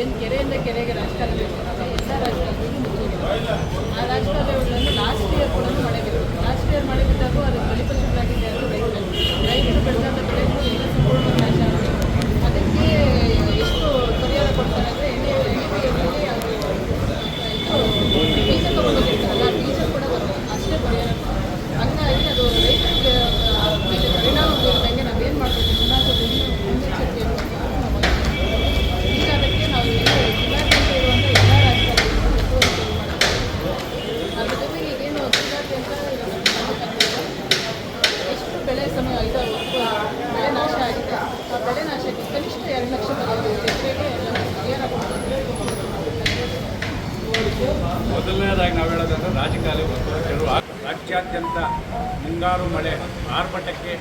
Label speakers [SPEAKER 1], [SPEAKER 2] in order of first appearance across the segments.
[SPEAKER 1] ಏನು ಕೆರೆಯಿಂದ ಕೆರೆಗೆ ರಾಜಕಾರಣ ಆ ರಾಜಕಾರಣ ಮೊದಲನೇದಾಗಿ ನಾವು ಹೇಳೋದಂದ್ರೆ ರಾಜಕಾಲಿ ಕೆಲವು ರಾಜ್ಯಾದ್ಯಂತ ಮುಂಗಾರು ಮಳೆ ಆರ್ಭಟಕ್ಕೆ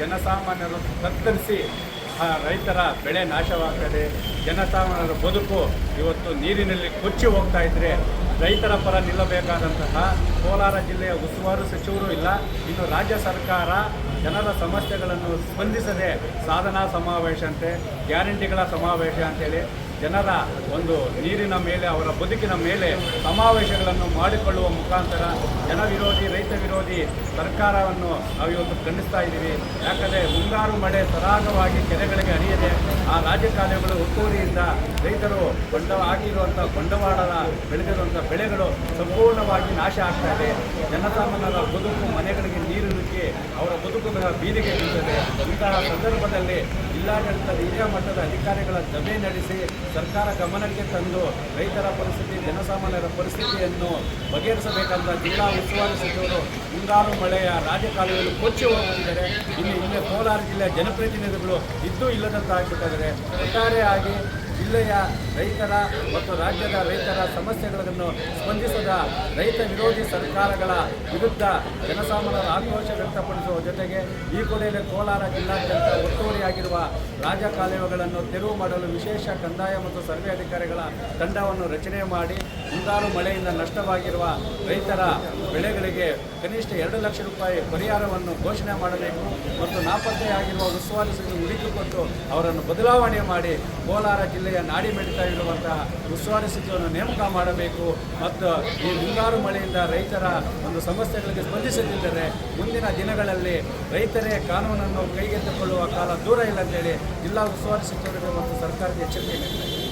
[SPEAKER 1] ಜನಸಾಮಾನ್ಯರು ಕತ್ತರಿಸಿ ಆ ರೈತರ ಬೆಳೆ ನಾಶವಾಗ್ತದೆ ಜನಸಾಮಾನ್ಯರ ಬದುಕು ಇವತ್ತು ನೀರಿನಲ್ಲಿ ಕೊಚ್ಚಿ ಹೋಗ್ತಾ ಇದ್ರೆ ರೈತರ ಪರ ನಿಲ್ಲಬೇಕಾದಂತಹ ಕೋಲಾರ ಜಿಲ್ಲೆಯ ಉಸ್ತುವಾರಿ ಸಚಿವರು ಇಲ್ಲ. ಇನ್ನು ರಾಜ್ಯ ಸರ್ಕಾರ ಜನರ ಸಮಸ್ಯೆಗಳನ್ನು ಸ್ಪಂದಿಸದೆ ಸಾಧನಾ ಸಮಾವೇಶ ಅಂತೆ, ಗ್ಯಾರಂಟಿಗಳ ಸಮಾವೇಶ ಅಂತೇಳಿ ಜನರ ಒಂದು ನೀರಿನ ಮೇಲೆ, ಅವರ ಬದುಕಿನ ಮೇಲೆ ಸಮಾವೇಶಗಳನ್ನು ಮಾಡಿಕೊಳ್ಳುವ ಮುಖಾಂತರ ಜನ ವಿರೋಧಿ, ರೈತ ವಿರೋಧಿ ಸರ್ಕಾರವನ್ನು ನಾವು ಇವತ್ತು ಖಂಡಿಸ್ತಾ ಇದ್ದೀವಿ. ಯಾಕಂದರೆ ಮುಂಗಾರು ಮಳೆ ಸರಾಗವಾಗಿ ಕೆರೆಗಳಿಗೆ ಹರಿಯದೆ, ಆ ರಾಜಕಾರಣಗಳು ಒತ್ತುವರಿಯಿಂದ ರೈತರು ಬಂಡ ಆಗಿರುವಂಥ ಬಂಡವಾಳದ ಬೆಳೆದಿರುವಂಥ ಬೆಳೆಗಳು ಸಂಪೂರ್ಣವಾಗಿ ನಾಶ ಆಗ್ತಾ ಇದೆ. ಜನಸಾಮಾನ್ಯರ ಬದುಕು, ಮನೆಗಳಿಗೆ ನೀರು ನುಗ್ಗಿ ಅವರ ಬದುಕುಗಳ ಬೀದಿಗೆ ಬೀಳುತ್ತದೆ ಇಂತಹ ಸಂದರ್ಭದಲ್ಲಿ ಜಿಲ್ಲಾಡಳಿತ ಹಿರಿಯ ಮಟ್ಟದ ಅಧಿಕಾರಿಗಳ ಸಭೆ ನಡೆಸಿ ಸರ್ಕಾರ ಗಮನಕ್ಕೆ ತಂದು ರೈತರ ಪರಿಸ್ಥಿತಿ, ಜನಸಾಮಾನ್ಯರ ಪರಿಸ್ಥಿತಿಯನ್ನು ಬಗೆಹರಿಸಬೇಕಂತ ಜಿಲ್ಲಾ ಉಸ್ತುವಾರಿ ಸಚಿವರು ಮುಂಗಾರು ಮಳೆಯ ರಾಜಕಾಲುವೆಯಲ್ಲಿ ಕೊಚ್ಚಿ ಹೋಗಿದ್ದಾರೆ ಇಲ್ಲಿ ಇಲ್ಲೇ ಕೋಲಾರ ಜಿಲ್ಲೆಯ ಜನಪ್ರತಿನಿಧಿಗಳು ಇದ್ದೂ ಇಲ್ಲದಂತಾಗಿಬಿಟ್ಟಿದ್ದಾರೆ. ಒಟ್ಟಾರೆಯಾಗಿ ಜಿಲ್ಲೆಯ ರೈತರ ಮತ್ತು ರಾಜ್ಯದ ರೈತರ ಸಮಸ್ಯೆಗಳನ್ನು ಸ್ಪಂದಿಸದ ರೈತ ವಿರೋಧಿ ಸರ್ಕಾರಗಳ ವಿರುದ್ಧ ಜನಸಾಮಾನ್ಯರ ಆಕ್ರೋಶ ವ್ಯಕ್ತಪಡಿಸುವ ಜೊತೆಗೆ ಈ ಕೂಡಲೇ ಕೋಲಾರ ಜಿಲ್ಲಾದ್ಯಂತ ಒತ್ತುವರಿಯಾಗಿರುವ ರಾಜಕಾಲುವೆಗಳನ್ನು ತೆರವು ಮಾಡಲು ವಿಶೇಷ ಕಂದಾಯ ಮತ್ತು ಸರ್ವೆ ಅಧಿಕಾರಿಗಳ ತಂಡವನ್ನು ರಚನೆ ಮಾಡಿ ಮುಂಗಾರು ಮಳೆಯಿಂದ ನಷ್ಟವಾಗಿರುವ ರೈತರ ಬೆಳೆಗಳಿಗೆ ಕನಿಷ್ಠ ಎರಡು ಲಕ್ಷ ರೂಪಾಯಿ ಪರಿಹಾರವನ್ನು ಘೋಷಣೆ ಮಾಡಬೇಕು ಮತ್ತು ನಾಪತ್ತೆಯಾಗಿರುವ ಉಸ್ತುವಾರಿ ಉಳಿದುಕೊಂಡು ಅವರನ್ನು ಬದಲಾವಣೆ ಮಾಡಿ ಕೋಲಾರ ಜಿಲ್ಲೆಯ ನಾಡಿ ಮೆಡಿತಾ ಇರುವಂತಹ ಉಸ್ತುವಾರಿ ಸಚಿವರನ್ನು ನೇಮಕ ಮಾಡಬೇಕು ಮತ್ತು ಈ ಮುಂಗಾರು ಮಳೆಯಿಂದ ರೈತರ ಒಂದು ಸಮಸ್ಯೆಗಳಿಗೆ ಸ್ಪಂದಿಸದಿದ್ದರೆ ಮುಂದಿನ ದಿನಗಳಲ್ಲಿ ರೈತರೇ ಕಾನೂನನ್ನು ಕೈಗೆತ್ತಿಕೊಳ್ಳುವ ಕಾಲ ದೂರ ಇಲ್ಲ ಅಂತೇಳಿ ಜಿಲ್ಲಾ ಉಸ್ತುವಾರಿ ಸಚಿವರಿಗೆ ಮತ್ತು ಸರ್ಕಾರಕ್ಕೆ ಎಚ್ಚರಿಕೆ ನೀಡಿದ್ದಾರೆ